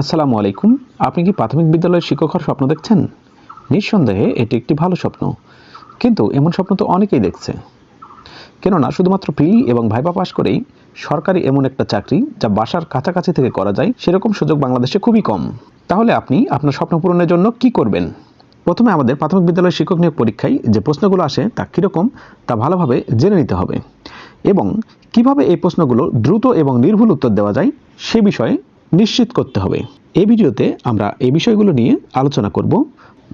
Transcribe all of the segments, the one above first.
আসসালামু আলাইকুম। আপনি কি প্রাথমিক বিদ্যালয়ের শিক্ষক হওয়ার স্বপ্ন দেখছেন? নিঃসন্দেহে এটি একটি ভালো স্বপ্ন। কিন্তু এমন স্বপ্ন তো অনেকেই দেখছে। কেননা শুধুমাত্র প্রিলি এবং ভাইবা পাশ করেই সরকারি এমন একটা চাকরি যা বাসার কাছাকাছি থেকে করা যায়, সেরকম সুযোগ বাংলাদেশে খুবই কম। তাহলে আপনি আপনার স্বপ্ন পূরণের জন্য কি করবেন? প্রথমে আমাদের প্রাথমিক বিদ্যালয়ের শিক্ষক নিয়োগ পরীক্ষায় যে প্রশ্নগুলো আসে তা কীরকম, তা ভালোভাবে জেনে নিতে হবে। এবং কীভাবে এই প্রশ্নগুলো দ্রুত এবং নির্ভুল উত্তর দেওয়া যায়, সে বিষয়ে নিশ্চিত করতে হবে। এই ভিডিওতে আমরা এই বিষয়গুলো নিয়ে আলোচনা করব।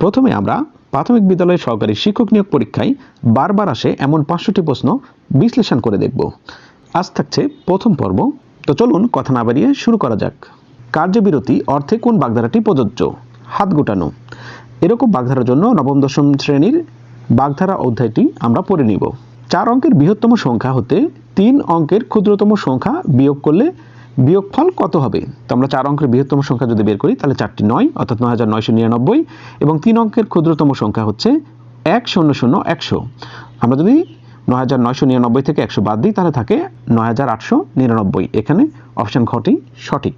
প্রথমে আমরা প্রাথমিক বিদ্যালয়ের সহকারী শিক্ষক নিয়োগ পরীক্ষায় বারবার আসে এমন পাঁচশোটি প্রশ্ন বিশ্লেষণ করে দেখব। আজ থাকছে প্রথম পর্ব। তো চলুন কথা না বাড়িয়ে শুরু করা যাক। কার্যবিরতি অর্থে কোন বাগধারাটি প্রযোজ্য? হাত গোটানো। এরকম বাগধারার জন্য নবম, দশম শ্রেণির বাগধারা অধ্যায়টি আমরা পড়ে নিব। চার অঙ্কের বৃহত্তম সংখ্যা হতে তিন অঙ্কের ক্ষুদ্রতম সংখ্যা বিয়োগ করলে বিয়োগফল কত হবে? তো আমরা চার অঙ্কের বৃহত্তম সংখ্যা যদি বের করি, তাহলে চারটি নয়, অর্থাৎ নয় হাজার নয়শো নিরানব্বই, এবং তিন অঙ্কের ক্ষুদ্রতম সংখ্যা হচ্ছে এক শূন্য শূন্য একশো। আমরা যদি নয় হাজার নয়শো নিরানব্বই থেকে একশো বাদ দিই, তাহলে থাকে নয় হাজার আটশো নিরানব্বই। এখানে অপশান ঘটি সঠিক।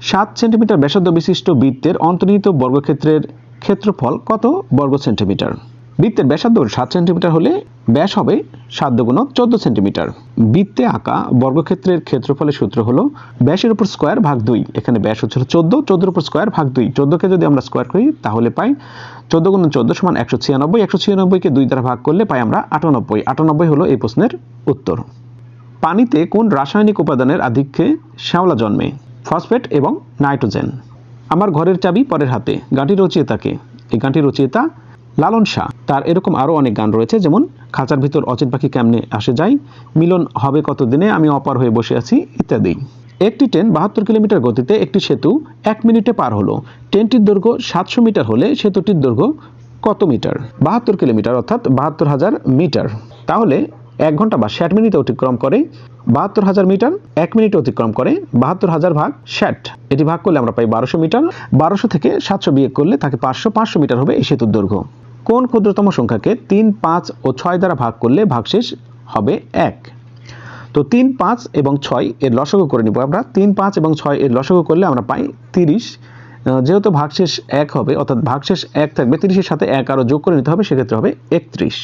সাত সেন্টিমিটার ব্যাসার্ধ বিশিষ্ট বৃত্তের অন্তর্নিহিত বর্গক্ষেত্রের ক্ষেত্রফল কত বর্গ সেন্টিমিটার? বৃত্তের ব্যাসার্ধ সাত সেন্টিমিটার হলে ব্যাস হবে সাত দুগুণ চোদ্দ সেন্টিমিটার। বৃত্তে আঁকা বর্গক্ষেত্রের ক্ষেত্রফলের সূত্র হলো ব্যাসের উপর স্কোয়ার ভাগ দুই। এখানে ব্যাস হচ্ছে চোদ্দ, চোদ্দোর উপর স্কোয়ার ভাগ দুই। চোদ্দোকে যদি আমরা স্কোয়ার করি, তাহলে পাই চোদ্দ গুণ চোদ্দ সমান একশো ছিয়ানব্বই। একশো ছিয়ানব্বইকে দুই দ্বারা ভাগ করলে পাই আমরা আটানব্বই। আটানব্বই হলো এই প্রশ্নের উত্তর। পানিতে কোন রাসায়নিক উপাদানের আধিক্যে শ্যাওলা জন্মে? ফসফেট এবং নাইট্রোজেন। আমার ঘরের চাবি পরের হাতে। গানটি রচয়িতাকে এই গানটির রচয়িতা লালন শাহ। তার এরকম আরও অনেক গান রয়েছে, যেমন, খাঁচার ভিতর অচিন পাখি কেমনে আসে যায়, মিলন হবে কত দিনে আমি অপার হয়ে বসে আছি, ইত্যাদি। একটি ট্রেন বাহাত্তর কিলোমিটার গতিতে একটি সেতু এক মিনিটে পার হলো। ট্রেনটির দৈর্ঘ্য সাতশো মিটার হলে সেতুটির দৈর্ঘ্য কত মিটার? বাহাত্তর কিলোমিটার, অর্থাৎ বাহাত্তর হাজার মিটার। তাহলে এক ঘণ্টা বা ষাট মিনিটে অতিক্রম করে বাহাত্তর হাজার মিটার, এক মিনিটে অতিক্রম করে বাহাত্তর হাজার ভাগ ষাট। এটি ভাগ করলে আমরা পাই বারোশো মিটার। বারোশো থেকে সাতশো বিয়োগ করলে থাকে পাঁচশো পাঁচশো মিটার হবে এই সেতুর দৈর্ঘ্য। কোন ক্ষুদ্রতম সংখ্যাকে তিন, পাঁচ ও ছয় দ্বারা ভাগ করলে ভাগশেষ হবে এক। তো তিন, পাঁচ এবং ছয় এর লসগু করে নিব আমরা। তিন, পাঁচ এবং ছয় এর লসগু করলে আমরা পাই তিরিশ। যেহেতু ভাগশেষ এক হবে, অর্থাৎ ভাগশেষ এক থাকবে, তিরিশের সাথে এক আরও যোগ করে নিতে হবে, সেক্ষেত্রে হবে একত্রিশ।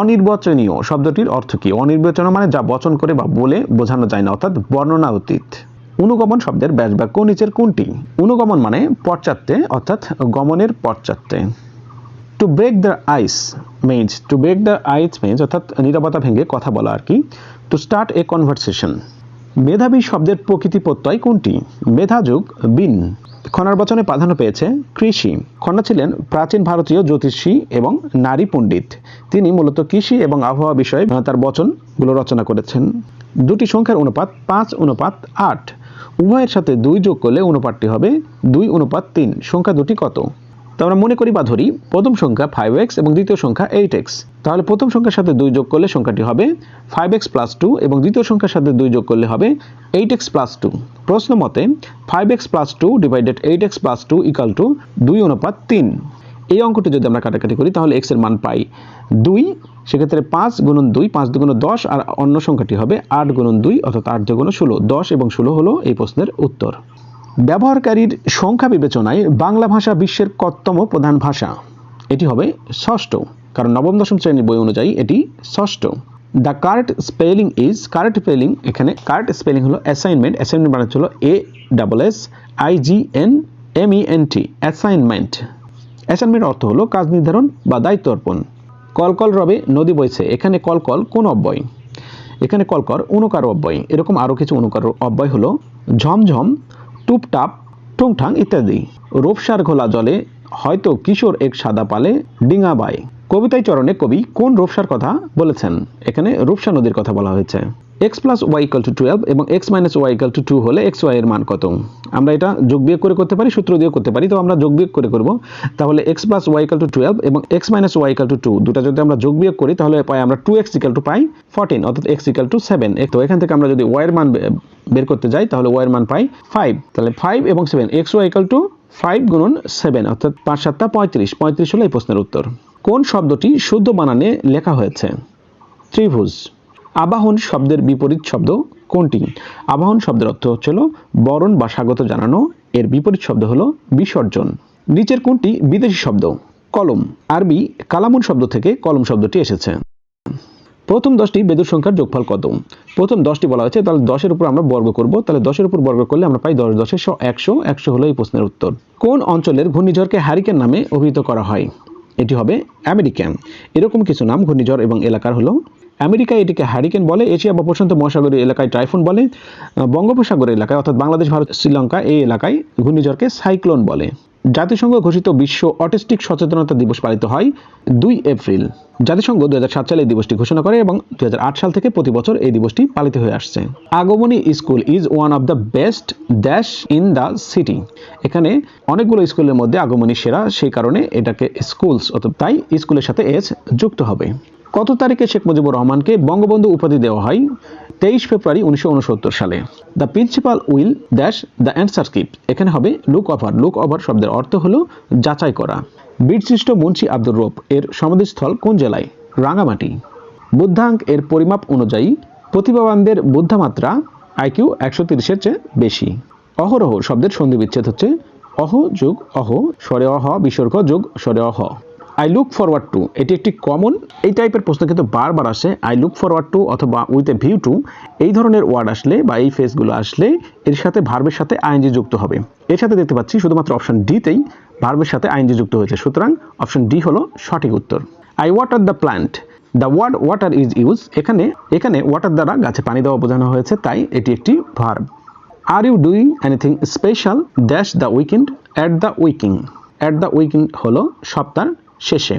অনির্বাচনীয় শব্দটির অর্থ কি? অনির্বাচনীয় মানে যা বচন করে বা বলে বোঝানো যায় না, অর্থাৎ বর্ণনা অতীত অনুগমন শব্দের ব্যাস বাক্য নিচের কোনটি? অনুগমন মানে পশ্চাত্যে, অর্থাৎ গমনের পশ্চাত্যে। To break the ice means to break the ice means অর্থাৎ নিরবতা ভেঙে কথা বলা আর কি টু স্টার্ট এ কনভারসেশন মেধাবী শব্দের প্রকৃতি প্রত্যয় কোনটি? মেধাযুগ বিন। খনার বচনে প্রাধান্য পেয়েছে কৃষি। খন্না ছিলেন প্রাচীন ভারতীয় জ্যোতিষী এবং নারী পণ্ডিত। তিনি মূলত কৃষি এবং আবহাওয়া বিষয়ে তার বচনগুলো রচনা করেছেন। দুটি সংখ্যার অনুপাত পাঁচ, অনুপাত আট। উভয়ের সাথে দুই যোগ করলে অনুপাতটি হবে দুই, অনুপাত তিন। সংখ্যা দুটি কত? তো আমরা মনে করি বা ধরি, প্রথম সংখ্যা ফাইভ এক্স এবং দ্বিতীয় সংখ্যা এইট এক্স তাহলে প্রথম সংখ্যার সাথে দুই যোগ করলে সংখ্যাটি হবে ফাইভ এক্স প্লাস টু এবং দ্বিতীয় সংখ্যার সাথে দুই যোগ করলে হবে এইট এক্স প্লাস টু প্রশ্ন মতে five x plus two divided eight x plus two equal to দুই অনুপাত তিন। এই অঙ্কটি যদি আমরা কাটাকাটি করি, তাহলে এক্সের মান পাই দুই। সেক্ষেত্রে পাঁচ গুণন দুই, পাঁচ দুগুণ দশ, আর অন্য সংখ্যাটি হবে আট গুণন দুই, অর্থাৎ আট দুগুণ ষোলো। দশ এবং ষোলো হলো এই প্রশ্নের উত্তর। ব্যবহারকারীর সংখ্যা বিবেচনায় বাংলা ভাষা বিশ্বের কতম প্রধান ভাষা? এটি হবে ষষ্ঠ, কারণ নবম, দশম শ্রেণির বই অনুযায়ী এটি ষষ্ঠ। The correct spelling is correct spelling এখানে কারেক্ট স্পেলিং হলো অ্যাসাইনমেন্ট অ্যাসাইনমেন্ট মানে হলো A double S I G N M E N T assignment assignment অর্থ হলো কাজ নির্ধারণ বা দায়িত্ব অর্পণ। কলকল রবে নদী বইছে, এখানে কলকল কোন অব্যয়? এখানে কলকর অনুকার অব্যয়। এরকম আরও কিছু অনুকার অব্যয় হলো ঝমঝম টুপটাপ, ঠুংঠাং ইত্যাদি। রূপসার ঘোলা জলে হয়তো কিশোর এক সাদা পালে ডিঙা বাই কবিতায় চরণে কবি কোন রূপসার কথা বলেছেন? এখানে রূপসা নদীর কথা বলা হয়েছে। X plus y equal to twelve এবং x minus y equal to two হলে এক্স ওয়াই এর মান কত? আমরা এটা যোগ বিয়োগ করে করতে পারি, সূত্র দিয়েও করতে পারি, তো আমরা যোগ বিয়োগ করে করব। তাহলে x plus y equal to twelve এবং x minus y equal to two দুটা যদি আমরা যোগ বিয়োগ করি, তাহলে পাই আমরা টু এক্স ইকাল টু পাই ফোরটিন অর্থাৎ এক্স ইকাল টু সেভেন তো, এখান থেকে আমরা যদি ওয়াই এর মান বের করতে যাই, তাহলে ওয়াই এর মান পাই ফাইভ তাহলে ফাইভ এবং seven x y equal to five গুণন সেভেন অর্থাৎ পাঁচ সাতটা পঁয়ত্রিশ। পঁয়ত্রিশ হলো এই প্রশ্নের উত্তর। কোন শব্দটি শুদ্ধ বানানে লেখা হয়েছে? ত্রিভুজ। আবাহন শব্দের বিপরীত শব্দ কোনটি? আবাহন শব্দের অর্থ হচ্ছিল বরণ বা স্বাগত জানানো। এর বিপরীত শব্দ হলো বিসর্জন। নিচের কোনটি? বিদেশি শব্দ, কলম। আরবি, কালামুন শব্দ থেকে কলম শব্দটি এসেছে। প্রথম দশটি বেদুর সংখ্যার যোগফল কত? প্রথম দশটি বলা হয়েছে, তাহলে দশের উপর আমরা বর্গ করব। তাহলে দশের উপর বর্গ করলে আমরা পাই দশ, দশের শ, একশো একশো হলো এই প্রশ্নের উত্তর। কোন অঞ্চলের ঘূর্ণিঝড়কে হ্যারিকেন নামে অভিহিত করা হয়? এটি হবে আমেরিকান। এরকম কিছু নাম ঘূর্ণিঝড় এবং এলাকার হলো আমেরিকায় এটিকে হ্যারিকেন বলে, এশিয়া বা প্রশান্ত মহাসাগরীয় এলাকায় টাইফুন বলে বঙ্গোপসাগর এলাকায়, অর্থাৎ বাংলাদেশ, ভারত, শ্রীলঙ্কা এই এলাকায় ঘূর্ণিঝড়কে সাইক্লোন বলে। জাতিসংঘ ঘোষিত বিশ্ব অটিস্টিক সচেতনতা দিবস পালিত হয় দুই এপ্রিল। জাতিসংঘ দুই হাজার সাত সালে এই দিবসটি ঘোষণা করে এবং দুই হাজার আট সাল থেকে প্রতি বছর এই দিবসটি পালিত হয়ে আসছে। Agomoni school is one of the best dash in the city. এখানে অনেকগুলো স্কুলের মধ্যে আগমনী সেরা, সেই কারণে এটাকে স্কুলস, অর্থাৎ তাই স্কুলের সাথে এস যুক্ত হবে। কত তারিখে শেখ মুজিবুর রহমানকে বঙ্গবন্ধু উপাধি দেওয়া হয়? তেইশ ফেব্রুয়ারি উনিশশো উনসত্তর সালে। The principal will dash the answer script. এখানে হবে লুক ওভার লুক ওভার শব্দের অর্থ হলো যাচাই করা। বীরশ্রেষ্ঠ মুন্সি আব্দুর রব এর সমাধিস্থল কোন জেলায়? রাঙামাটি। বুদ্ধাঙ্ক এর পরিমাপ অনুযায়ী প্রতিভাবানদের বুদ্ধামাত্রা আইকিউ একশো তিরিশের চেয়ে বেশি। অহরহ শব্দের সন্ধি বিচ্ছেদ হচ্ছে অহ যোগ অহ, স্বরে অহ, বিসর্গ যোগ, স্বরে অহ। আই লুক ফরওয়ার্ড টু এটি একটি কমন এই টাইপের প্রশ্ন কিন্তু বারবার আসে আই লুক ফরওয়ার্ড টু অথবা উইথ এ ভিউ টু এই ধরনের ওয়ার্ড আসলে বা এই ফেসগুলো আসলে এর সাথে ভার্বের সাথে আইনজি যুক্ত হবে। এর সাথে দেখতে পাচ্ছি শুধুমাত্র অপশন ডিতেই ভার্বের সাথে আইনজি যুক্ত হয়েছে, সুতরাং অপশন ডি হলো সঠিক উত্তর। I water the plant the word water is use এখানে এখানে ওয়াটার দ্বারা গাছে পানি দেওয়া বোঝানো হয়েছে, তাই এটি একটি verb are you doing anything special dash the weekend at the weekend at the weekend হলো সপ্তাহ শেষে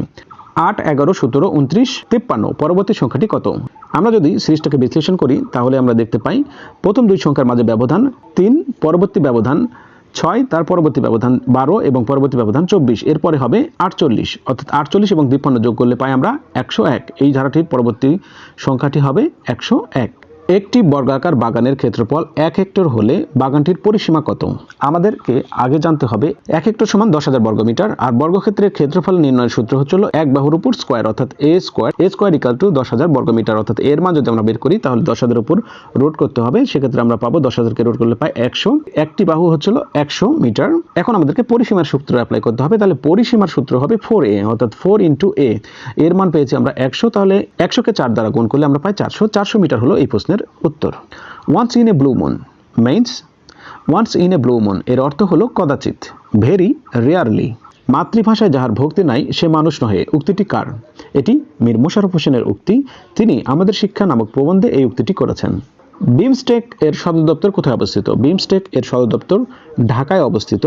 আট, এগারো, সতেরো, উনত্রিশ, তিপ্পান্ন, পরবর্তী সংখ্যাটি কত? আমরা যদি সিরিজটাকে বিশ্লেষণ করি, তাহলে আমরা দেখতে পাই, প্রথম দুই সংখ্যার মাঝে ব্যবধান তিন, পরবর্তী ব্যবধান ছয়, তার পরবর্তী ব্যবধান বারো এবং পরবর্তী ব্যবধান চব্বিশ। এরপরে হবে আটচল্লিশ, অর্থাৎ আটচল্লিশ এবং তিপ্পান্ন যোগ করলে পাই আমরা একশো এক। এই ধারাটির পরবর্তী সংখ্যাটি হবে একশো এক। একটি বর্গাকার বাগানের ক্ষেত্রফল এক হেক্টর হলে বাগানটির পরিসীমা কত? আমাদেরকে আগে জানতে হবে এক হেক্টর সমান দশ হাজার বর্গমিটার, আর বর্গক্ষেত্রের ক্ষেত্রফল নির্ণয়ের সূত্র হচ্ছিল এক বাহুর উপর স্কোয়ার অর্থাৎ A square. A square equal to দশ হাজার বর্গমিটার, অর্থাৎ এর মান যদি আমরা বের করি, তাহলে দশ হাজার উপর রোড করতে হবে। সেক্ষেত্রে আমরা পাবো দশ হাজারকে রোড করলে পাই একশো। একটি বাহু হচ্ছিল একশো মিটার। এখন আমাদেরকে পরিসীমার সূত্র অ্যাপ্লাই করতে হবে। তাহলে পরিসীমার সূত্র হবে ফোর এ অর্থাৎ ফোর ইন্টু এ এর মান পেয়েছি আমরা একশো, তাহলে একশোকে চার দ্বারা গুণ করলে আমরা পাই চারশো। চারশো মিটার হলো এই প্রশ্নের উত্তর। Once in a blue moon means once in a blue moon এর অর্থ হলো কদাচিৎ ভেরি রেয়ারলি মাতৃভাষায় যাহার ভক্তি নাই, সে মানুষ নহে। উক্তিটি কার? এটি মীর মোশারফ হোসেনের উক্তি। তিনি আমাদের শিক্ষা নামক প্রবন্ধে এই উক্তিটি করেছেন। বিমস্টেক এর সদর দপ্তর কোথায় অবস্থিত? বিমস্টেক এর সদর দপ্তর ঢাকায় অবস্থিত।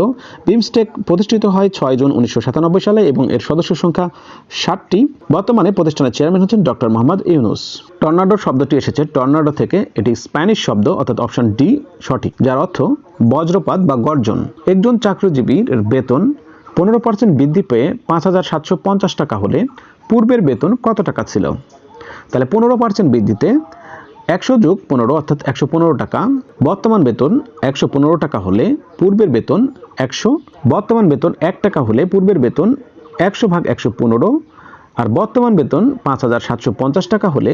বিমস্টেক প্রতিষ্ঠিত হয় ছয় জুন উনিশশো সাতানব্বই সালে এবং এর সদস্য সংখ্যা ষাটটি। বর্তমানে প্রতিষ্ঠানের চেয়ারম্যান হচ্ছেন ডক্টর মোহাম্মদ ইউনুস। টর্নাডো শব্দটি এসেছে। টর্নাডো থেকে এটি স্প্যানিশ শব্দ, অর্থাৎ অপশন ডি, সঠিক, যার অর্থ বজ্রপাত বা গর্জন। একজন চাকরিজীবীর বেতন পনেরো পার্সেন্ট বৃদ্ধি পেয়ে পাঁচ হাজার সাতশো পঞ্চাশ টাকা হলে পূর্বের বেতন কত টাকা ছিল? তাহলে পনেরো পার্সেন্ট বৃদ্ধিতে একশো যোগ পনেরো, অর্থাৎ একশো পনেরো টাকা। বর্তমান বেতন একশো পনেরো টাকা হলে পূর্বের বেতন একশো, বর্তমান বেতন এক টাকা হলে পূর্বের বেতন একশো ভাগ একশো পনেরো, আর বর্তমান বেতন পাঁচ হাজার সাতশো পঞ্চাশ টাকা হলে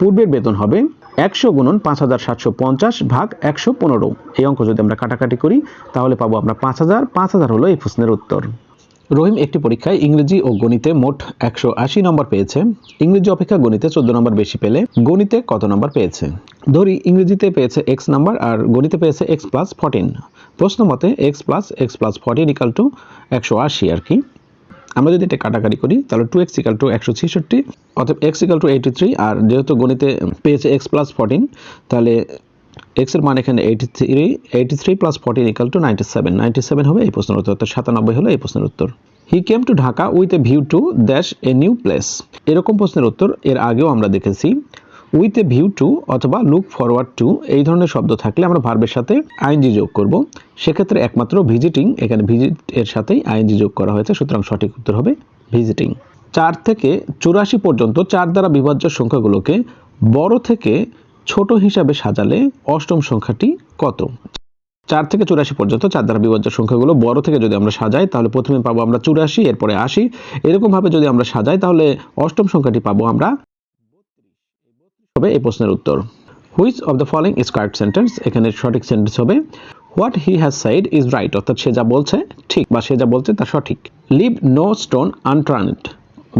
পূর্বের বেতন হবে একশো গুণন পাঁচ হাজার সাতশো পঞ্চাশ ভাগ একশো পনেরো। এই অঙ্ক যদি আমরা কাটাকাটি করি, তাহলে পাবো আমরা পাঁচ হাজার পাঁচ হাজার হলো এই প্রশ্নের উত্তর। রহিম একটি পরীক্ষায় ইংরেজি ও গণিতে মোট একশো আশি নম্বর পেয়েছে। ইংরেজি অপেক্ষা গণিতে চোদ্দ নম্বর বেশি পেলে গণিতে কত নম্বর পেয়েছে? ধরি, ইংরেজিতে পেয়েছে এক্স নাম্বার আর গণিতে পেয়েছে এক্স প্লাস ফর্টিন প্রশ্ন মতে x plus x plus fourteen equal to একশো আশি আর কি? আমরা যদি এটা কাটাকাটি করি, তাহলে টু এক্স ইকাল টু একশো ছেষট্টি অর্থাৎ x equal to eighty three আর যেহেতু গণিতে পেয়েছে এক্স প্লাস ফর্টিন তাহলে এক্সের মান এখানে eighty three eighty three plus fourteen equal to ninety seven ninety seven হবে, এই প্রশ্নের উত্তর। অর্থাৎ সাতানব্বই হলো এই প্রশ্নের উত্তর। He came to Dhaka with a view to dash a new place এরকম প্রশ্নের উত্তর এর আগেও আমরা দেখেছি। উইথ এ ভিউ টু অথবা লুক ফরওয়ার্ড টু এই ধরনের শব্দ থাকলে আমরা ভার্বের সাথে আইনজি যোগ করব। সেক্ষেত্রে একমাত্র ভিজিটিং এখানে ভিজিট এর সাথেই আইনজি যোগ করা হয়েছে, সুতরাং সঠিক উত্তর হবে ভিজিটিং চার থেকে চুরাশি পর্যন্ত চার দ্বারা বিভাজ্য সংখ্যাগুলোকে বড় থেকে ছোট হিসাবে সাজালে অষ্টম সংখ্যাটি কত? চার থেকে চুরাশি পর্যন্ত, চার দ্বারা বিভাজ্য সংখ্যাগুলো বড় থেকে যদি আমরা সাজাই, তাহলে প্রথমে পাবো আমরা চুরাশি, এরপরে আশি। এরকমভাবে যদি আমরা সাজাই, তাহলে অষ্টম সংখ্যাটি পাবো আমরা হবে এই প্রশ্নের উত্তর। Which of the following is correct sentence এখানে সঠিক সেন্টেন্স হবে what he has said is right অর্থাৎ সে যা বলছে ঠিক, বা সে যা বলছে তা সঠিক। Leave no stone unturned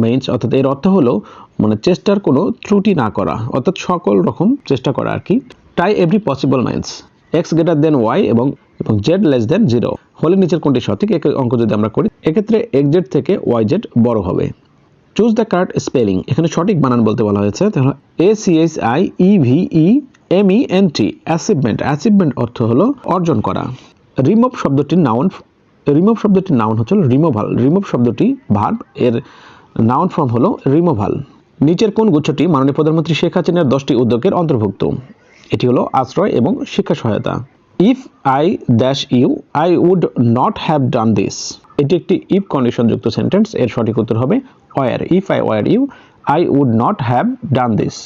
means অর্থাৎ এর অর্থ হলো মানে চেষ্টার কোনো ত্রুটি না করা, অর্থাৎ সকল রকম চেষ্টা করা আর কি। Try every possible means x greater than y এবং এবং জেড লেস দেন জিরো হলে নিচের কোনটি সঠিক, এক অঙ্ক যদি আমরা করি, এক্ষেত্রে এক্স জেড থেকে ওয়াই জেড বড় হবে। চুজ দ্য কারেক্ট স্পেলিং এখানে সঠিক বানান বলতে বলা হয়েছে, তাহলে A C H I E V E M E N T achievement achievement অর্থ হলো অর্জন করা। রিমুভ শব্দটির নাউন রিমুভ শব্দটির নাউন হচ্ছে রিমোভাল রিমুভ শব্দটি ভার্ব এর নাউন ফর্ম হলো রিমুভাল নিচের কোন গুচ্ছটি মাননীয় প্রধানমন্ত্রী শেখ হাসিনার দশটি উদ্যোগের অন্তর্ভুক্ত? এটি হলো আশ্রয় এবং শিক্ষা সহায়তা। If I dash you I would not have done this এটি একটি ইফ কন্ডিশনযুক্ত সেন্টেন্স এর সঠিক উত্তর হবে were if I were you I would not have done this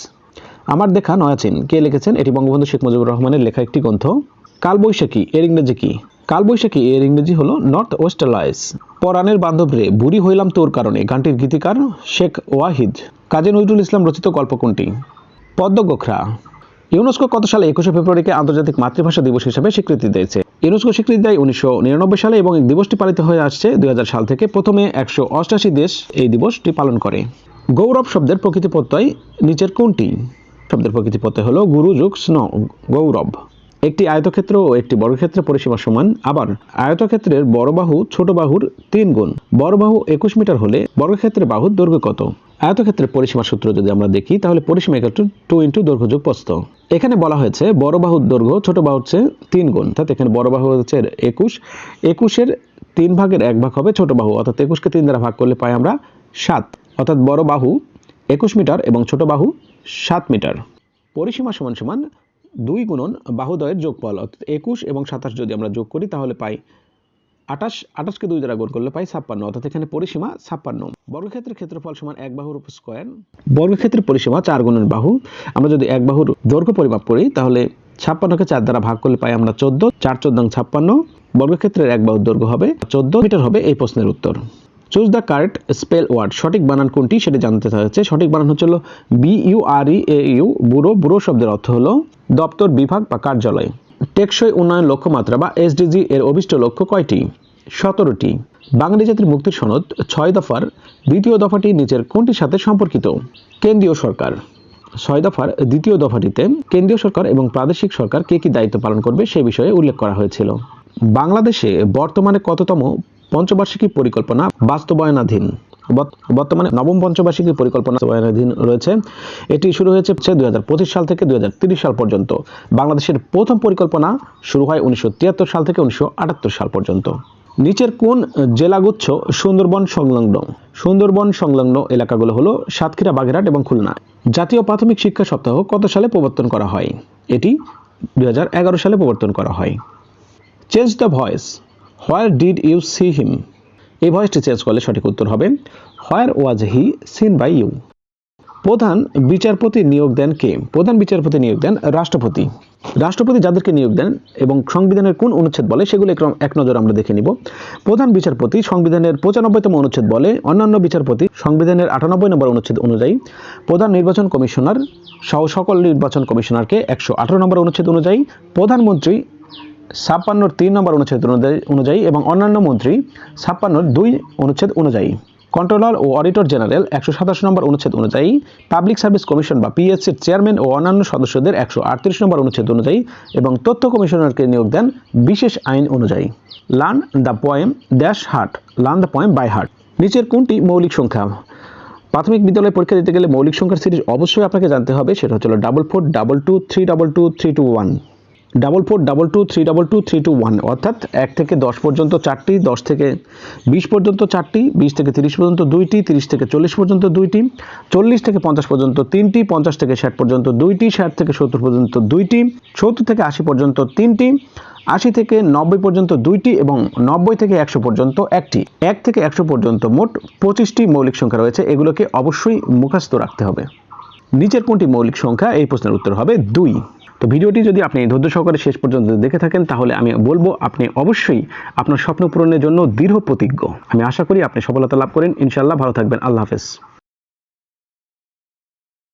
আমার দেখা নয়াচিন কে লিখেছেন? এটি বঙ্গবন্ধু শেখ মুজিবুর রহমানের লেখা একটি গ্রন্থ। কালবৈশাখী, এর ইংরেজি কি? কালবৈশাখী এর ইংরেজি হলো নর্থ ওয়েস্টার্লাইস পরাণের বান্ধব রে বুড়ি হইলাম তোর কারণে, গানটির গীতিকার শেখ ওয়াহিদ। কাজী নজরুল ইসলাম রচিত গল্প কোনটি? পদ্ম গোখরা। ইউনেস্কো কত সালে একুশে ফেব্রুয়ারিকে আন্তর্জাতিক মাতৃভাষা দিবস হিসেবে স্বীকৃতি দিয়েছে? ইউনেস্কো স্বীকৃতি দেয় উনিশশো নিরানব্বই সালে এবং এই দিবসটি পালিত হয়ে আসছে দুই হাজার সাল থেকে প্রথমে একশো অষ্টাশি দেশ এই দিবসটি পালন করে। গৌরব শব্দের প্রকৃতি প্রত্যয় নিচের কোনটি? শব্দের প্রকৃতি প্রত্যয় হলো গুরু যুগ স্ন গৌরব। একটি আয়তক্ষেত্র ও একটি বর্গক্ষেত্রের পরিসীমা সমান। আবার আয়তক্ষেত্রের বড় বাহু, ছোট বাহুর তিন গুণ। বড় বাহু একুশ মিটার হলে বর্গক্ষেত্রের বাহুর দৈর্ঘ্য কত? আয়তক্ষেত্রের পরিসীমা সূত্র যদি আমরা দেখি, তাহলে পরিসীমা একটু টু ইন্টু দৈর্ঘ্য যোগ প্রস্থ। এখানে বলা হয়েছে বড় বাহুর দৈর্ঘ্য, ছোট বাহু হচ্ছে তিন গুণ। অর্থাৎ এখানে বড় বাহু হচ্ছে একুশ। একুশের তিন ভাগের এক ভাগ হবে ছোট বাহু। অর্থাৎ একুশকে তিন দ্বারা ভাগ করলে পাই আমরা সাত। অর্থাৎ বড় বাহু একুশ মিটার এবং ছোট বাহু সাত মিটার। পরিসীমা সমান সমান দুই গুণন বাহুদয়ের যোগফল, অর্থাৎ একুশ এবং সাতাশ যদি আমরা যোগ করি, তাহলে পাই আঠাশ, আঠাশকে দুই দ্বারা গুণ করলে পাই ছাপ্পান্ন, অর্থাৎ এখানে পরিসীমা ছাপ্পান্ন। বর্গক্ষেত্রের ক্ষেত্রফল সমান এক বাহুর উপর স্কোয়ার বর্গক্ষেত্রের পরিসীমা চার গুণের বাহু। আমরা যদি এক বাহুর দৈর্ঘ্য পরিমাপ করি, তাহলে ছাপ্পান্নকে চার দ্বারা ভাগ করলে পাই আমরা চোদ্দ, চার চোদ্দ ছাপ্পান্ন। বর্গক্ষেত্রের এক বাহুর দৈর্ঘ্য হবে চোদ্দ, মিটার হবে এই প্রশ্নের উত্তর। Choose the correct spell word সঠিক বানান কোনটি সেটা জানতে হচ্ছে সঠিক বানান হচ্ছে হলো B U R E A U bureau. Bureau শব্দের অর্থ হলো দপ্তর, বিভাগ বা কার্যালয়। টেকসই উন্নয়ন লক্ষ্যমাত্রা বা এসডিজি এর অভিষ্ট লক্ষ্য কয়টি? সতেরোটি। বাঙালি জাতির মুক্তির সনদ ছয় দফার। দ্বিতীয় দফাটি নিচের কোনটির সাথে সম্পর্কিত? কেন্দ্রীয় সরকার। ছয় দফার দ্বিতীয় দফাটিতে কেন্দ্রীয় সরকার এবং প্রাদেশিক সরকার কে কি দায়িত্ব পালন করবে সে বিষয়ে উল্লেখ করা হয়েছিল। বাংলাদেশে বর্তমানে কততম পঞ্চবার্ষিকী পরিকল্পনা বাস্তবায়নাধীন। বর্তমানে নবম পঞ্চবার্ষিকী পরিকল্পনা বাস্তবায়নাধীন রয়েছে। এটি শুরু হয়েছে দুই হাজার পঁচিশ সাল থেকে দুই সাল পর্যন্ত। বাংলাদেশের প্রথম পরিকল্পনা শুরু হয় উনিশশো সাল থেকে উনিশশো সাল পর্যন্ত। নিচের কোন জেলাগুচ্ছ সুন্দরবন সংলগ্ন? সুন্দরবন সংলগ্ন এলাকাগুলো হলো সাতক্ষীরা, বাগেরহাট এবং খুলনা। জাতীয় প্রাথমিক শিক্ষা সপ্তাহ কত সালে প্রবর্তন করা হয়? এটি দু হাজার এগারো সালে প্রবর্তন করা হয়। Change the voice where did you see him? এই ভয়েসটি চেঞ্জ করলে সঠিক উত্তর হবে, where was he seen by you. প্রধান বিচারপতি নিয়োগ দেন কে? প্রধান বিচারপতি নিয়োগ দেন রাষ্ট্রপতি। রাষ্ট্রপতি যাদেরকে নিয়োগ দেন এবং সংবিধানের কোন অনুচ্ছেদ বলে সেগুলো এক নজর আমরা দেখে নিব। প্রধান বিচারপতি সংবিধানের পঁচানব্বইতম অনুচ্ছেদ বলে, অন্যান্য বিচারপতি সংবিধানের আটানব্বই নম্বর অনুচ্ছেদ অনুযায়ী। প্রধান নির্বাচন কমিশনার সহ সকল নির্বাচন কমিশনারকে একশো আঠারো নম্বর অনুচ্ছেদ অনুযায়ী। প্রধানমন্ত্রী ছাপ্পান্নর তিন নম্বর অনুচ্ছেদ অনুযায়ী- এবং অন্যান্য মন্ত্রী ছাপ্পান্নর দুই অনুচ্ছেদ অনুযায়ী। কন্ট্রোলার ও অডিটর জেনারেল একশো সাতাশ নম্বর অনুচ্ছেদ অনুযায়ী, পাবলিক সার্ভিস কমিশন বা পিএসসির চেয়ারম্যান ও অন্যান্য সদস্যদের একশো আটত্রিশ নম্বর অনুচ্ছেদ অনুযায়ী এবং তথ্য কমিশনারকে নিয়োগ দেন বিশেষ আইন অনুযায়ী। Learn the poem dash heart, learn the poem by heart. নিচের কোনটি মৌলিক সংখ্যা? প্রাথমিক বিদ্যালয়ে পরীক্ষা দিতে গেলে মৌলিক সংখ্যার সিরিজ অবশ্যই আপনাকে জানতে হবে, সেটা হচ্ছে double four double two three double two three two one double four double two three double two three two one অর্থাৎ এক থেকে দশ পর্যন্ত চারটি, দশ থেকে বিশ পর্যন্ত চারটি, বিশ থেকে তিরিশ পর্যন্ত দুইটি, তিরিশ থেকে চল্লিশ পর্যন্ত দুইটি, চল্লিশ থেকে পঞ্চাশ পর্যন্ত তিনটি, পঞ্চাশ থেকে ষাট পর্যন্ত দুইটি, ষাট থেকে সত্তর পর্যন্ত দুইটি, সত্তর থেকে আশি পর্যন্ত তিনটি, আশি থেকে নব্বই পর্যন্ত দুইটি এবং নব্বই থেকে একশো পর্যন্ত একটি। এক থেকে একশো পর্যন্ত মোট পঁচিশটি মৌলিক সংখ্যা রয়েছে। এগুলোকে অবশ্যই মুখস্থ রাখতে হবে। নিচের কোনটি মৌলিক সংখ্যা? এই প্রশ্নের উত্তর হবে দুই। তো ভিডিওটি যদি আপনি ধৈর্য সহকারে শেষ পর্যন্ত দেখে থাকেন, তাহলে আমি বলব আপনি অবশ্যই আপনার স্বপ্ন পূরণের জন্য দৃঢ় প্রতিজ্ঞ। আমি আশা করি আপনি সফলতা লাভ করেন। ইনশাল্লাহ ভালো থাকবেন। আল্লাহ হাফেজ।